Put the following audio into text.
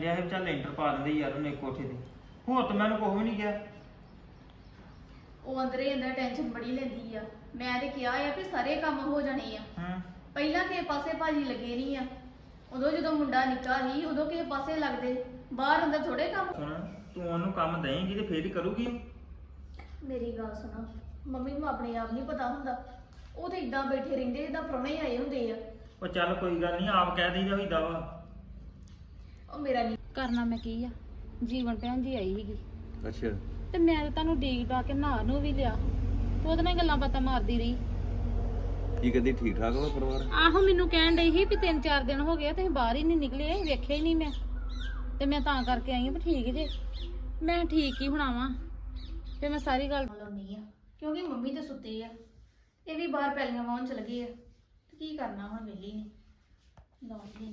ਡਿਆ ਸੀ ਵੀ ਚੱਲ ਲੈਂਟਰ ਪਾ ਦਿੰਦੇ ਯਾਰ ਉਹਨੇ ਕੋਠੇ ਤੇ। ਹੋਰ ਤਾਂ ਮੈਨੂੰ ਕੁਝ ਵੀ ਨਹੀਂ ਕਿਹਾ। ਉਹ ਅੰਦਰੇ ਅੰਦਰ ਟੈਨਸ਼ਨ ਬੜੀ ਲੈਂਦੀ ਆ। ਮੈਂ ਤੇ ਕਿਹਾ ਆ ਵੀ ਸਾਰੇ ਕੰਮ ਹੋ ਜਾਣੇ ਆ। ਹੂੰ। ਪਹਿਲਾਂ ਕਿਸੇ ਪਾਸੇ ਭਾਜੀ ਲੱਗੇ ਨਹੀਂ ਆ। ਉਦੋਂ ਜਦੋਂ ਮੁੰਡਾ ਨਿੱਕਾ ਸੀ ਉਦੋਂ ਕਿਸੇ ਪਾਸੇ ਲੱਗਦੇ। ਬਾਹਰ ਅੰਦਰ ਥੋੜੇ ਕੰਮ। ਸੁਣ ਤੂੰ ਉਹਨੂੰ ਕੰਮ ਦੇਂਗੀ ਤੇ ਫੇਰ ਹੀ ਕਰੂਗੀ। ਮੇਰੀ ਗੱਲ ਸੁਣੋ। ਮੰਮੀ ਨੂੰ ਆਪਣੇ ਆਪ ਨਹੀਂ ਪਤਾ ਹੁੰਦਾ। ਉਹ ਤੇ ਇਦਾਂ ਬੈਠੇ ਰਹਿੰਦੇ ਜਿੱਦਾਂ ਪ੍ਰਾਹੁਣੇ ਆਏ ਹੁੰਦੇ ਆ। ਉਹ ਚੱਲ ਕੋਈ ਗੱਲ ਨਹੀਂ ਆਪ ਕਹਿ ਦਈਦਾ ਹੋਈਦਾ ਵਾ। ਉਹ ਮੇਰਾ ਨਹੀਂ ਕਰਨਾ ਮੈਂ ਕੀ ਆ? ਜੀਵਨ ਭੈਣ ਜੀ ਆਈ ਸੀਗੀ। ਅੱਛਾ। ਤੇ ਮੈਂ ਤਾਂ ਤੁਹਾਨੂੰ ਡੀਕ ਡਾ ਕੇ ਨਹਾ ਨੂੰ ਵੀ ਲਿਆ। ਤੇ ਉਹਦੇ ਨਾਲ ਗੱਲਾਂ ਬਾਤਾਂ ਮਾਰਦੀ ਰਹੀ। ਕੀ ਕਹਿੰਦੀ ਠੀਕ ਠਾਕ ਵਾ ਪਰਿਵਾਰ? ਆਹੋ ਮੈਨੂੰ ਕਹਿਣ ਡਈ ਸੀ ਵੀ ਤਿੰਨ ਚਾਰ ਦਿਨ ਹੋ ਗਏ ਤੇ ਅਸੀਂ ਬਾਹਰ ਹੀ ਨਹੀਂ ਨਿਕਲੇ ਵੇਖਿਆ ਹੀ ਨਹੀਂ ਮੈਂ। ਤੇ ਮੈਂ ਤਾਂ ਕਰਕੇ ਆਈ ਹਾਂ ਵੀ ਠੀਕ ਜੇ। ਮੈਂ ਠੀਕ ਹੀ ਹੋਣਾ ਵਾਂ। ਤੇ ਮੈਂ ਸਾਰੀ ਗੱਲ ਲਾਉਣੀ ਆ। ਕਿਉਂਕਿ ਮੰਮੀ ਤੇ ਸੁੱਤੇ ਆ। ਇਹ ਵੀ ਬਾਹਰ ਪੈਲੀਆਂ ਵਾਉਣ ਚ ਲੱਗੇ ਆ। ਤੇ ਕੀ ਕਰਨਾ ਹੁਣ ਵਿਹਲੀ ਨੇ। ਲਾਉਣ ਨਹੀਂ